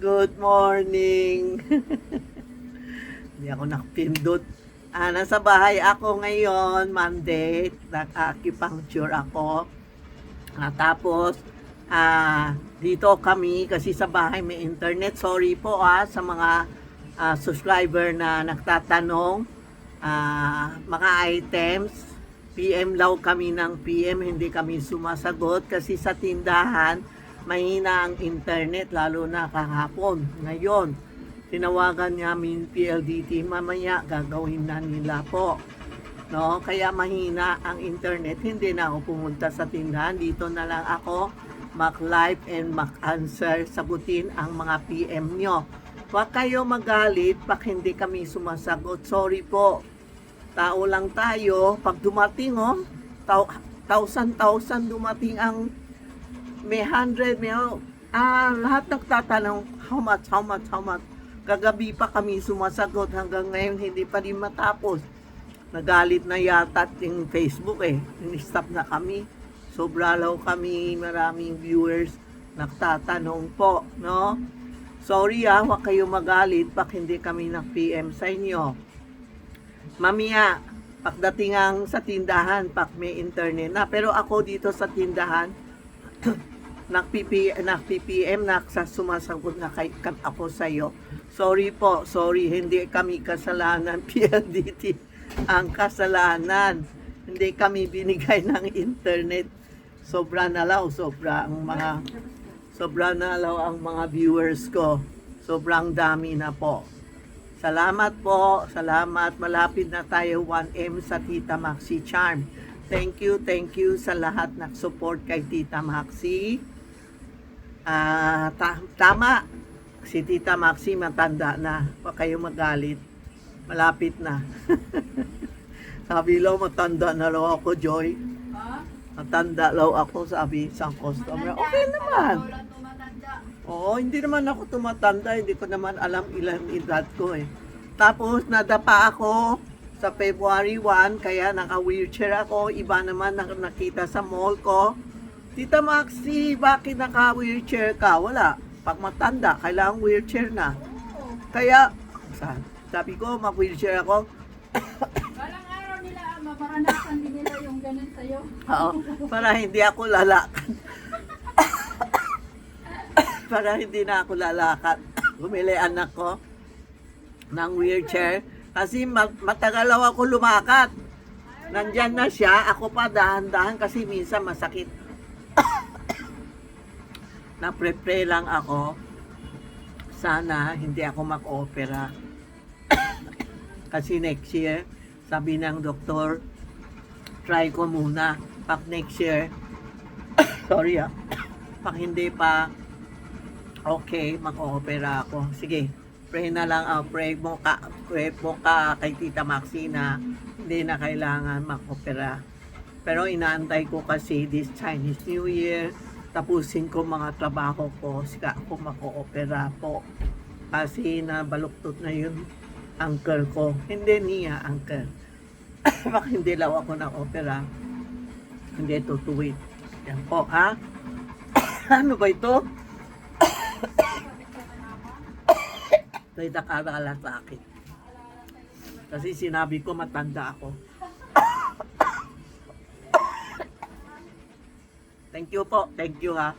Good morning. Hindi ako nakapindot. Ah, nasa bahay ako ngayon, Monday. Nag-acupuncture ako. Ah, tapos, ah, dito kami kasi sa bahay may internet. Sorry po ah, sa mga ah, subscriber na nagtatanong. Ah, mga items, PM law kami ng PM, hindi kami sumasagot kasi sa tindahan, mahina ang internet lalo na kahapon. Ngayon, tinawagan namin PLDT, mamaya gagawin na nila po. No? Kaya mahina ang internet, hindi na ako pumunta sa tindahan. Dito na lang ako mag-live and mag-answer, sagutin ang mga PM nyo. Huwag kayo magalit pag hindi kami sumasagot. Sorry po. Tao lang tayo. Pag dumating, oh, tau- thousand-thousand dumating ang may hundred, may ah, lahat nagtatanong, how much, how much, how much. Kagabi pa kami sumasagot hanggang ngayon hindi pa rin matapos. Nagalit na yata yung Facebook eh. In-stop na kami. Sobra law kami, maraming viewers nagtatanong po, no? Sorry ah, huwag kayo magalit pag hindi kami nag-PM sa inyo. Mamaya, pagdating ang sa tindahan, pag may internet na. Pero ako dito sa tindahan, nag-PP, nag-PPM, naksa sumasagot na kay, kat ako sa iyo. Sorry po, sorry, hindi kami kasalanan, PLDT ang kasalanan. Hindi kami binigay ng internet. Sobra na law, sobra ang mga sobra na law ang mga viewers ko. Sobrang dami na po. Salamat po, salamat. Malapit na tayo 1M sa Tita Maxi Charm. Thank you, thank you sa lahat na support kay Tita Maxi. Ah, ta- tama. Si Tita Maxi matanda na. Huwag kayo magalit. Malapit na. sabi law, matanda na law ako, Joy. Matanda law ako, sabi isang customer. Okay naman. Oo, hindi naman ako tumatanda. Hindi ko naman alam ilang edad ko eh. Tapos, nadapa ako sa February 1, kaya naka-wheelchair ako. Iba naman na nakita sa mall ko. Tita Maxi, bakit naka-wheelchair ka? Wala. Pag matanda, kailangan wheelchair na. Kaya, saan? sabi ko, mag-wheelchair ako. Balang araw nila, ah, mamaranasan din nila yung ganun sa'yo. Oo, para hindi ako lalakad. para hindi na ako lalakad. Bumili anak ko ng wheelchair kasi ma- matagal ako lumakad. Nandyan na siya, ako pa dahan-dahan kasi minsan masakit. Napre-pray lang ako. Sana hindi ako mag-opera. kasi next year, sabi ng doktor, try ko muna. Pag next year, sorry ah, pag hindi pa okay, mag-opera ako. Sige, pray na lang, ah, pray mo ka, pray mo ka kay Tita Maxi na hindi na kailangan mag-opera. Pero inaantay ko kasi this Chinese New Year, tapusin ko mga trabaho ko, sika ako mag-opera po. Kasi nabaluktot na yun uncle ko. Hindi niya uncle. Baka hindi law ako na opera. Hindi tutuwid. Yan po, ha? ano ba ito? Ito'y nakalala sa akin. Kasi sinabi ko matanda ako. Thank you po. Thank you ha.